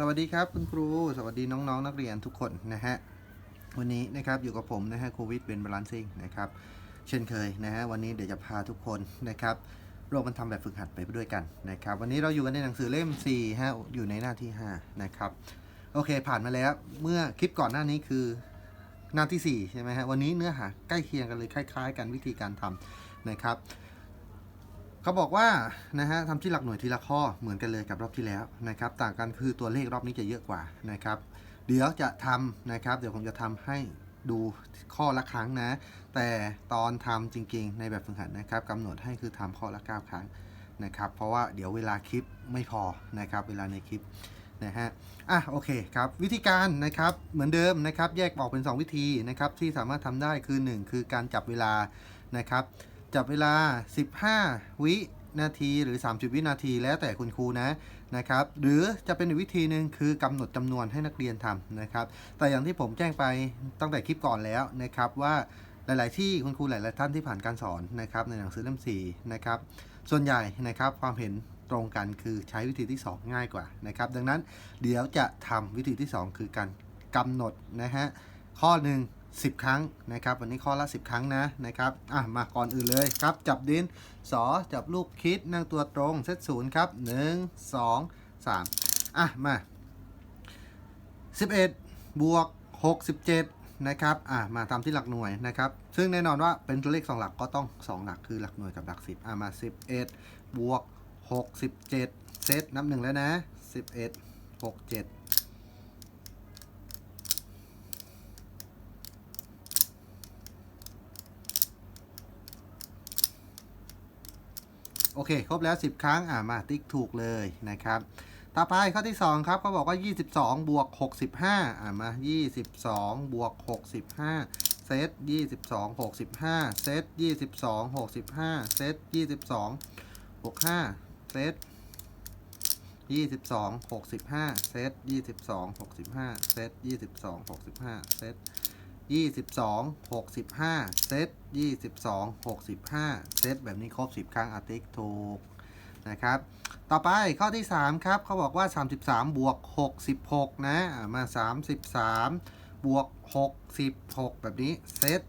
สวัสดีครับคุณครู สวัสดีน้องๆนนักเรียนทุกคนนะฮะวันนี้นะครับอยู่กับผมนะฮะโควิดเป็นบาลานซิ่งนะครับเช่นเคยนะฮะวันนี้เดี๋ยวจะพาทุกคนนะครับโรคมันทำแบบฝึกหัดไปด้วยกันนะครับวันนี้เราอยู่กันในหนังสือเล่ม4ฮะอยู่ในหน้าที่5นะครับโอเคผ่านมาแล้วเมื่อคลิปก่อนหน้านี้คือหน้าที่4ใช่ไหมฮะวันนี้เนื้อหาใกล้เคียงกันเลยคล้าย ๆ กันวิธีการทำนะครับ เขาบอกว่านะฮะทำที่หลักหน่วยทีละข้อเหมือนกันเลยกับรอบที่แล้วนะครับ ต่างกันคือตัวเลขรอบนี้จะเยอะกว่านะครับ เดี๋ยวจะทำนะครับ เดี๋ยวผมจะทำให้ดูข้อละครั้งนะ แต่ตอนทำจริง ๆ ในแบบฝึกหัดนะครับกำหนดให้คือทำข้อละ 9 ครั้งนะครับ เพราะว่าเดี๋ยวเวลาคลิปไม่พอนะครับ เวลาในคลิปนะฮะ อะ โอเคครับ วิธีการนะครับ เหมือนเดิมนะครับ แยกออกเป็น 2 วิธีนะครับ ที่สามารถทำได้คือ 1 คือการจับเวลานะครับ จับเวลา 15 วินาทีหรือ 30 วินาทีแล้วแต่คุณครูนะนะครับ หรือจะเป็นอีกวิธีหนึ่งคือกำหนดจำนวนให้นักเรียนทำนะครับ แต่อย่างที่ผมแจ้งไปตั้งแต่คลิปก่อนแล้วนะครับว่าหลาย ๆ ที่คุณครูหลาย ๆ ท่านที่ผ่านการสอนนะครับในหนังสือเล่ม4นะครับส่วนใหญ่นะครับความเห็นตรงกันคือใช้วิธีที่ 2 ง่ายกว่านะครับ ดังนั้นเดี๋ยวจะทำวิธีที่ 2 คือการกำหนดนะฮะข้อหนึ่ง 10 ครั้งนะครับ วันนี้ข้อละ 10 ครั้งนะนะครับอะมาก่อนอื่นเลยครับ จับดินสอจับลูกคิดนั่งตัวตรงเซตศูนย์ครับ 1 2 3 อะ มา 11 บวก 67 นะครับอะมาทำที่หลักหน่วยนะครับ ซึ่งแน่นอนว่าเป็นตัวเลข 2 หลักก็ต้อง 2 หลักคือหลักหน่วยกับหลัก 10อะมา 11 บวก 67 เซตนับหนึ่งแล้วนะ 11 67 โอเค ครบแล้ว 10 ครั้งอ่ามาติ๊กถูกเลยนะครับ ต่อไปข้อที่ 2 ครับเขาบอกว่า 22 บวก 65อ่ามา 22 บวก 65 เซต 22 65 เซต 22 65 เซต 22 65 เซต 22 65 เซต 22 65 เซต 22 65 เซต 22 65 เซต 22 65 เซต แบบนี้ครบ 10 ครั้งอาติกถูกนะครับ ต่อไปข้อที่ 3 ครับ เขาบอกว่า 33 บวก 66 นะอะมา 33 บวก 66 แบบนี้ เซต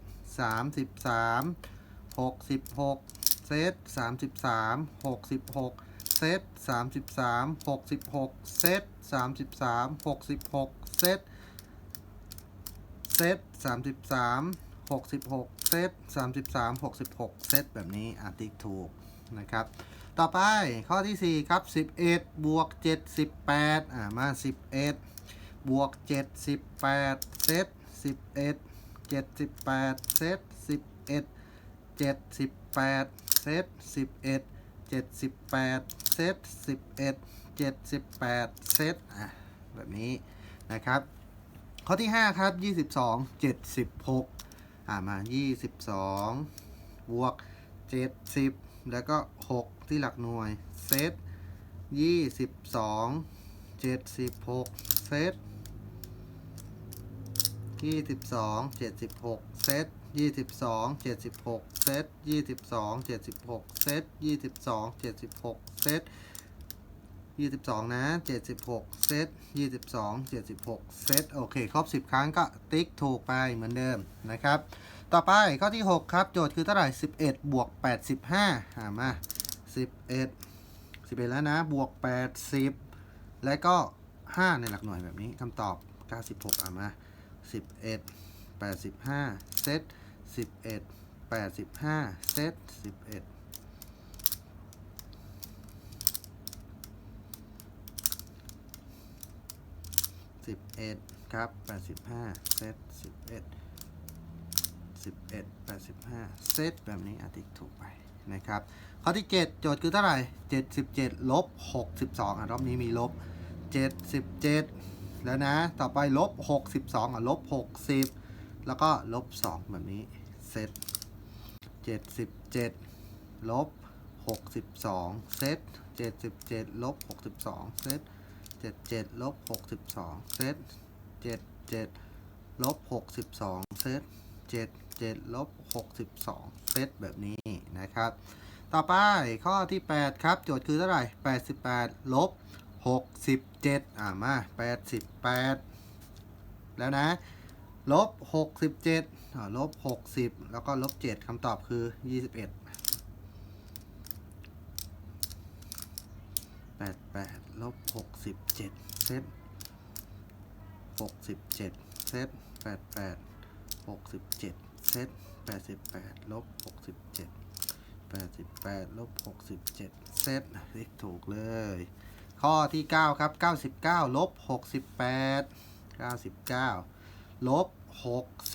33 66 เซต 33 66 เซต 33 66 เซต 33 66 เซต เซตสามสิบสามหกสิบหกเซตสามสิบสามหกสิบหกเซตแบบนี้อะติ๊กถูกนะครับ ต่อไปข้อที่สี่ครับสิบเอ็ดบวกเจ็ดสิบแปดอ่ามาสิบเอ็ดบวกเจ็ดสิบแปดเซตสิบเอ็ดเจ็ดสิบแปดเซตสิบเอ็ดเจ็ดสิบแปดเซตสิบเอ็ดเจ็ดสิบแปดเซตสิบเเซตอะแบบนี้นะครับ ข้อที่ 5 ครับ 22 76อ่ามา 22 บวก 70 แล้วก็ 6 ที่หลักหน่วย เซต 22 76 เซต 22 76 เซต 22 76 เซต 22 76 เซต 22 76 เซต 22 นะ 76 เซต 22 76 เซต โอเค ครบ 10 ครั้งก็ติ๊กถูกไปเหมือนเดิมนะครับ ต่อไปข้อที่ 6 ครับ โจทย์คือเท่าไหร่ 11 บวก 85อ่ามา 11 11 แล้วนะ บวก 80 แล้วก็ 5 ในหลักหน่วยแบบนี้คำตอบ 96อ่ามา 11 85 เซต 11 85 เซต 11 สิบเอ็ดครับแปดสิบห้าเซตสิบเอ็ดสิบเอ็ดแปดสิบห้าเซตแบบนี้อาติกถูกไปนะครับข้อที่เจ็ดโจทย์คือเท่าไหร่เจ็ดสิบเจ็ดลบหกสิบสองอะรอบนี้มีลบเจ็ดสิบเจ็ดแล้วนะ ต่อไปลบหกสิบสองอะลบหกสิบแล้วก็ลบสองแบบนี้เซตเจ็ดสิบเจ็ดลบหกสิบสองเซตเจ็ดสิบเจ็ดลบหกสิบสองเซต 77ลบ62เซต77ลบ62เซต77ลบ62เซตแบบนี้นะครับ ต่อไปข้อที่8ครับ โจทย์คือเท่าไหร่88ลบหกสิบเจ็ดอ่ามาแปดสิบแปดแล้วนะลบหกสิบเจ็ดลบหกสิบแล้วก็ลบเจ็ดคำตอบคือยี่สิบเอ็ด แปดแปดลบหกสิบเจ็ดเซตหกสิบเจ็ดเซตแปดแปดหกสิบเจ็ดเซตแปดสิบแปดลบหกสิบเจ็ดแปดสิบแปดลบหกสิบเจ็ดเซตเลขถูกเลย ข้อที่9ครับ99ลบ68 99ลบ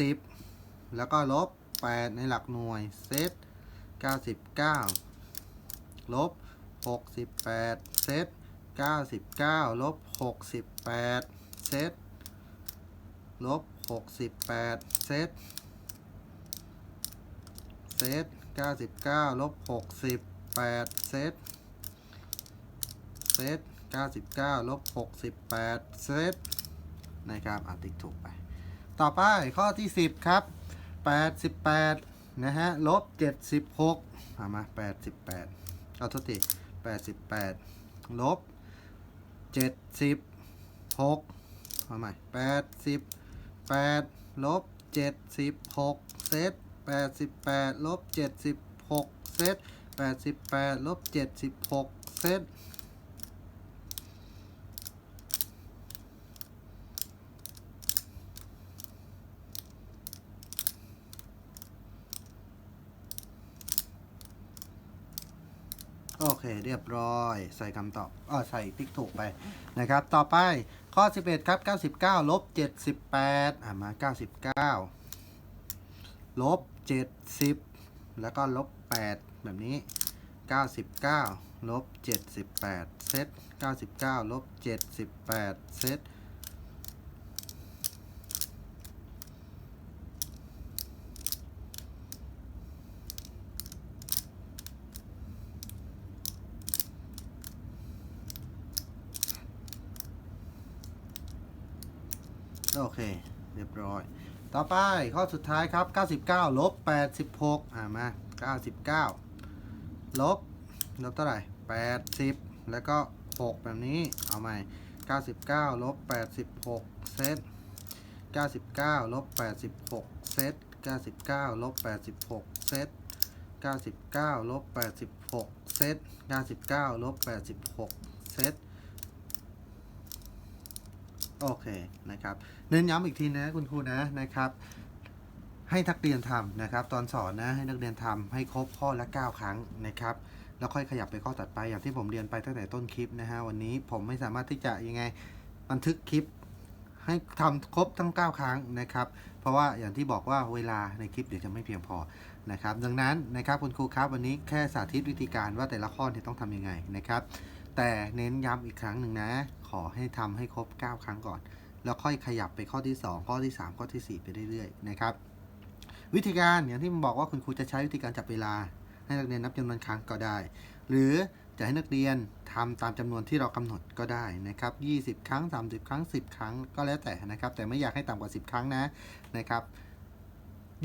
60แล้วก็ลบ8ในหลักหน่วยเซต99ลบ 68 เซต 99 ลบ 68 เซต ลบ 68 เซต เซต 99 ลบ 68 เซต เซต 99 ลบ 68 เซต นะครับอะติ๊กถูกไป ต่อไปข้อที่ 10 ครับ 88 นะฮะ ลบ 76เอามา 88เอาโทษที 88ลบ76เอาใหม่88ลบ76เซต88ลบ76เซต88ลบ76เซต โอเค เรียบร้อย ใส่คำตอบอ๋อใส่ติ๊กถูกไปนะครับ ต่อไปข้อ 11 ครับ 99ลบ78อ่ามา 99ลบ70 แล้วก็ลบ8แบบนี้ 99ลบ78เซต99ลบ78เซต โอเค เรียบร้อย ต่อไปข้อสุดท้ายครับ 99ลบ86อ่ามา 99ลบลบเท่าไหร่ 80 แล้วก็ 6 แบบนี้ เอาใหม่ 99ลบ86เซต99ลบ86เซต99ลบ86เซต99ลบ86เซต99ลบ86เซต โอเคนะครับเน้นย้ำอีกทีนะคุณครูนะนะครับ ให้นักเรียนทำนะครับ ตอนสอนนะให้นักเรียนทำให้ครบข้อละ 9 ครั้งนะครับแล้วค่อยขยับไปข้อตัดไปอย่างที่ผมเรียนไปตั้งแต่ต้นคลิปนะฮะวันนี้ผมไม่สามารถที่จะยังไงบันทึกคลิปให้ทำครบทั้ง 9 ครั้งนะครับ เพราะว่าอย่างที่บอกว่าเวลาในคลิปเดี๋ยวจะไม่เพียงพอนะครับ ดังนั้นนะครับคุณครูครับวันนี้แค่สาธิตวิธีการว่าแต่ละข้อเนี่ยต้องทำยังไงนะครับ แต่เน้นย้ำอีกครั้งหนึ่งนะ อให้ทำให้ครบ 9 ครั้งก่อน แล้วค่อยขยับไปข้อที่ 2 ข้อที่ 3 ข้อทีสี่ 4 ไปเรื่อยๆนะครับ วิธีการอย่างที่ผมบอกว่าคุณครูจะใช้วิธีการจับเวลา ให้นักเรียนนับจำนวนครั้งก็ได้ หรือจะให้นักเรียนทำตามจำนวนที่เรากำหนดก็ได้นะครับ 20 ครั้ง 30 ครั้ง 10 ครั้งก็แล้วแต่นะครับ แต่ไม่อยากให้ต่ำกว่า 10 ครั้งนะนะครับ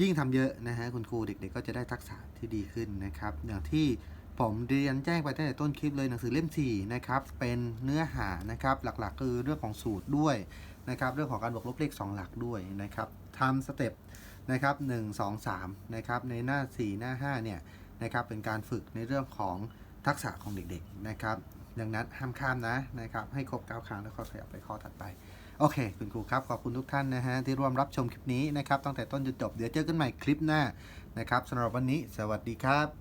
ยิ่งทำเยอะนะฮะคุณครูเด็กๆ ก็จะได้ทักษะที่ดีขึ้นนะครับ อย่างที่ ผมเรียนแจ้งไปตั้งแต่ต้นคลิปเลยหนังสือเล่ม4นะครับเป็นเนื้อหานะครับหลักๆ คือเรื่องของสูตรด้วยนะครับเรื่องของการบวกลบเลข 2 หลักด้วยนะครับทำสเต็ปนะครับ1 2 3นะครับในหน้า 4 หน้า5เนี่ยนะครับเป็นการฝึกในเรื่องของทักษะของเด็กๆนะครับดังนั้นห้ามข้ามนะนะครับให้ครบ9ครั้งแล้วก็ขยับไปข้อถัดไปโอเค คุณครูครับ ขอบคุณทุกท่านนะฮะ ที่ร่วมรับชมคลิปนี้นะครับตั้งแต่ต้นจนจบ เดี๋ยวเจอกันใหม่คลิปหน้านะครับสำหรับวันนี้ สวัสดีครับ